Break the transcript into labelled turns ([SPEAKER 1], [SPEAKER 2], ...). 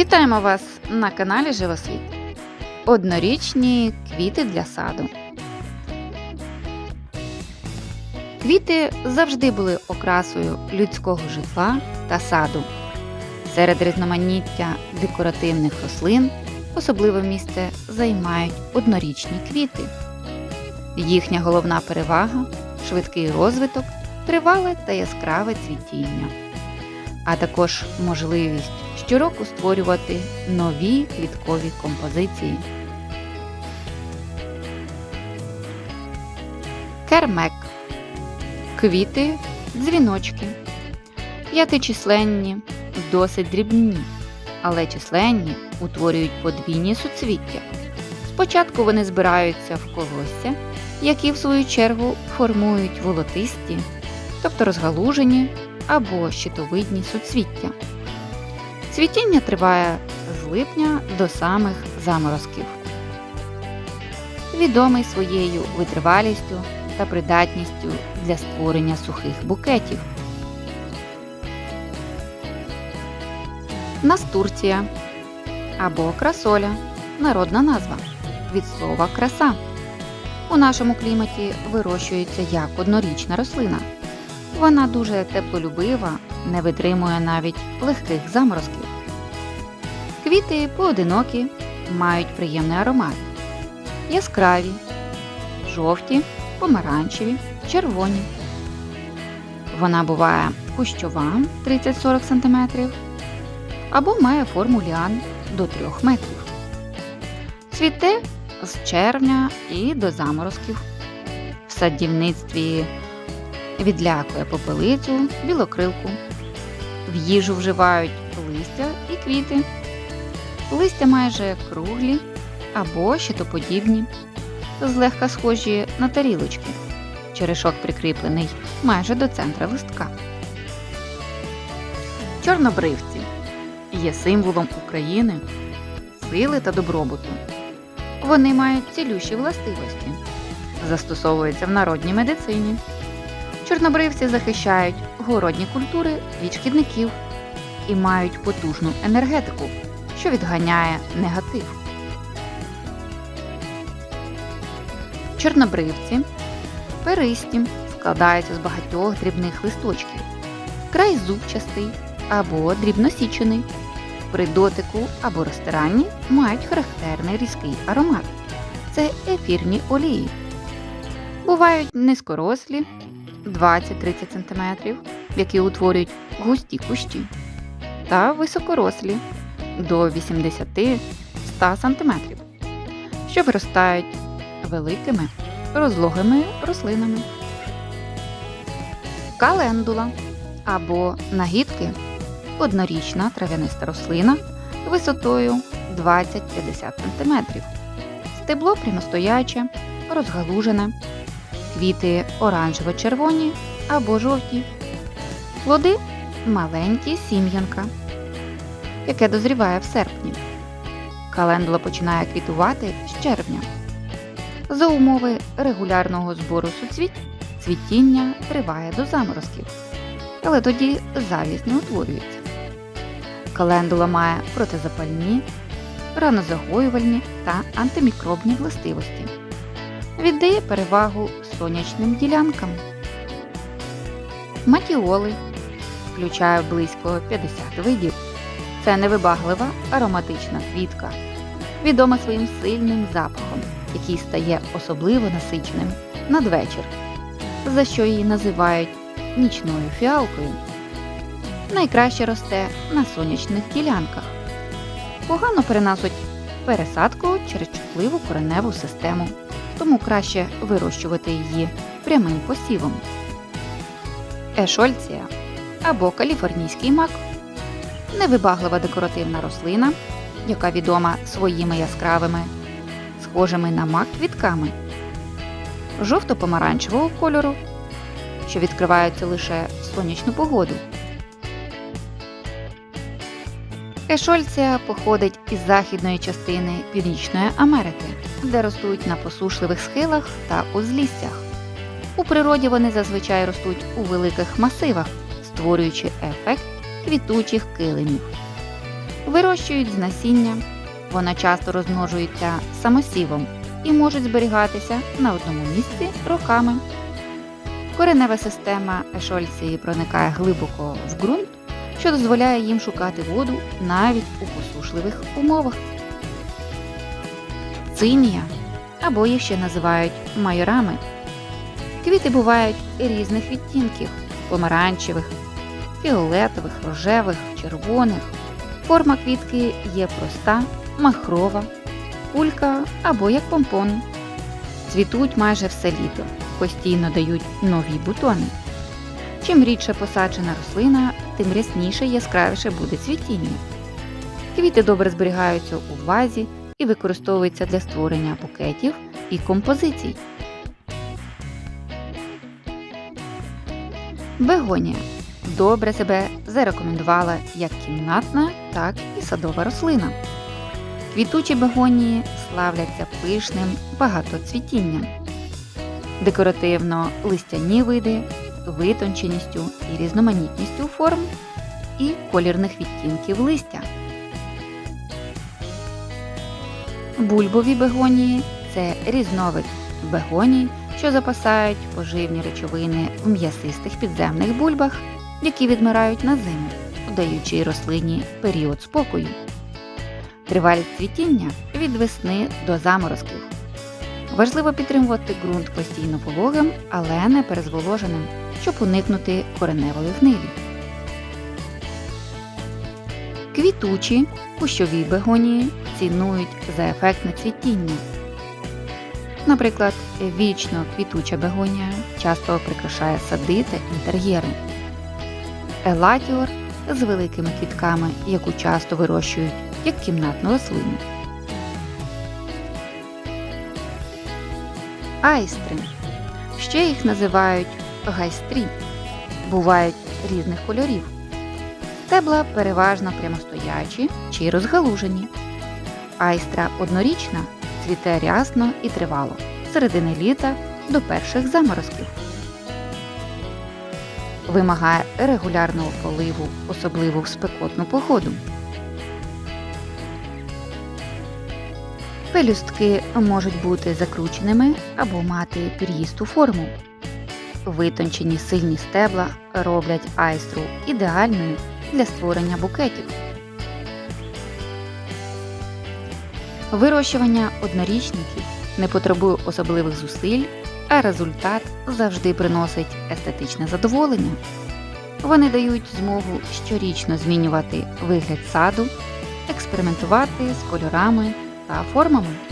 [SPEAKER 1] Вітаємо вас на каналі Живосвіт. Однорічні квіти для саду. Квіти завжди були окрасою людського житла та саду. Серед різноманіття декоративних рослин особливе місце займають однорічні квіти. Їхня головна перевага швидкий розвиток, тривале та яскраве цвітіння, а також можливість щороку створювати нові квіткові композиції. Кермек. Квіти, дзвіночки. П'ятичисленні, досить дрібні, але численні утворюють подвійні суцвіття. Спочатку вони збираються в колосся, які в свою чергу формують волотисті, тобто розгалужені або щитовидні суцвіття. Цвітіння триває з липня до самих заморозків. Відомий своєю витривалістю та придатністю для створення сухих букетів. Настурція або красоля народна назва від слова краса. У нашому кліматі вирощується як однорічна рослина. Вона дуже теплолюбива, не витримує навіть легких заморозків. Квіти поодинокі, мають приємний аромат. Яскраві, жовті, помаранчеві, червоні. Вона буває кущова 30-40 см або має форму ліан до 3 метрів. Цвіте з червня і до заморозків. В садівництві відлякує попелицю, білокрилку. В їжу вживають листя і квіти. Листя майже круглі або щитоподібні, злегка схожі на тарілочки. Черешок прикріплений майже до центра листка. Чорнобривці є символом України, сили та добробуту. Вони мають цілющі властивості, застосовуються в народній медицині. Чорнобривці захищають городні культури від шкідників і мають потужну енергетику, що відганяє негатив. Чорнобривці перисті складаються з багатьох дрібних листочків, край зубчастий або дрібносічений. При дотику або розтиранні мають характерний різкий аромат. Це ефірні олії. Бувають низькорослі 20-30 см, які утворюють густі кущі, та високорослі до 80-100 см, що виростають великими розлогими рослинами. Календула або нагідки однорічна трав'яниста рослина висотою 20-50 см. Стебло прямостояче, розгалужене, квіти оранжево-червоні або жовті, плоди маленькі сім'янка, яке дозріває в серпні. Календула починає квітувати з червня. За умови регулярного збору суцвіть цвітіння триває до заморозків, але тоді завість не утворюється. Календула має протизапальні, ранозагоювальні та антимікробні властивості. Віддає перевагу сонячним ділянкам. Матіоли включає близько 50 видів. Це невибаглива ароматична квітка, відома своїм сильним запахом, який стає особливо насиченим надвечір, за що її називають нічною фіалкою. Найкраще росте на сонячних ділянках. Погано переносить пересадку через чутливу кореневу систему, тому краще вирощувати її прямим посівом. Ешольція або каліфорнійський мак невибаглива декоративна рослина, яка відома своїми яскравими, схожими на мак квітками, жовто-помаранчевого кольору, що відкриваються лише в сонячну погоду. Ешольція походить із західної частини Північної Америки, де ростуть на посушливих схилах та узліссях. У природі вони зазвичай ростуть у великих масивах, створюючи ефект квітучих килимів. Вирощують з насіння. Воно часто розмножується самосівом і можуть зберігатися на одному місці роками. Коренева система ешольції проникає глибоко в ґрунт, що дозволяє їм шукати воду навіть у посушливих умовах. Цинія або їх ще називають майорами. Квіти бувають різних відтінків помаранчевих, фіолетових, рожевих, червоних. Форма квітки є проста, махрова, кулька або як помпон. Цвітуть майже все літо, постійно дають нові бутони. Чим рідше посаджена рослина, тим рясніше і яскравіше буде цвітіння. Квіти добре зберігаються у вазі і використовуються для створення букетів і композицій. Бегонія добре себе зарекомендувала як кімнатна, так і садова рослина. Квітучі бегонії славляться пишним багатоцвітінням, декоративно листяні види, витонченістю і різноманітністю форм і колірних відтінків листя. Бульбові бегонії це різновид бегоній, що запасають поживні речовини в м'ясистих підземних бульбах, які відмирають на зиму, даючи рослині період спокою. Тривалість цвітіння від весни до заморозків. Важливо підтримувати ґрунт постійно вологим, але не перезволоженим, щоб уникнути кореневої гнилі. Квітучі кущові бегонії цінують за ефектне цвітіння. Наприклад, вічно квітуча бегонія часто прикрашає сади та інтер'єри. Елатіор з великими квітками, яку часто вирощують як кімнатну рослину. Айстри. Ще їх називають гайстрі. Бувають різних кольорів. Стебла переважно прямостоячі чи розгалужені. Айстра однорічна цвіте рясно і тривало з середини літа до перших заморозків. Вимагає регулярного поливу, особливо в спекотну погоду. Пелюстки можуть бути закрученими або мати пір'їсту форму. Витончені сильні стебла роблять айстру ідеальною для створення букетів. Вирощування однорічників не потребує особливих зусиль, а результат завжди приносить естетичне задоволення. Вони дають змогу щорічно змінювати вигляд саду, експериментувати з кольорами та формами.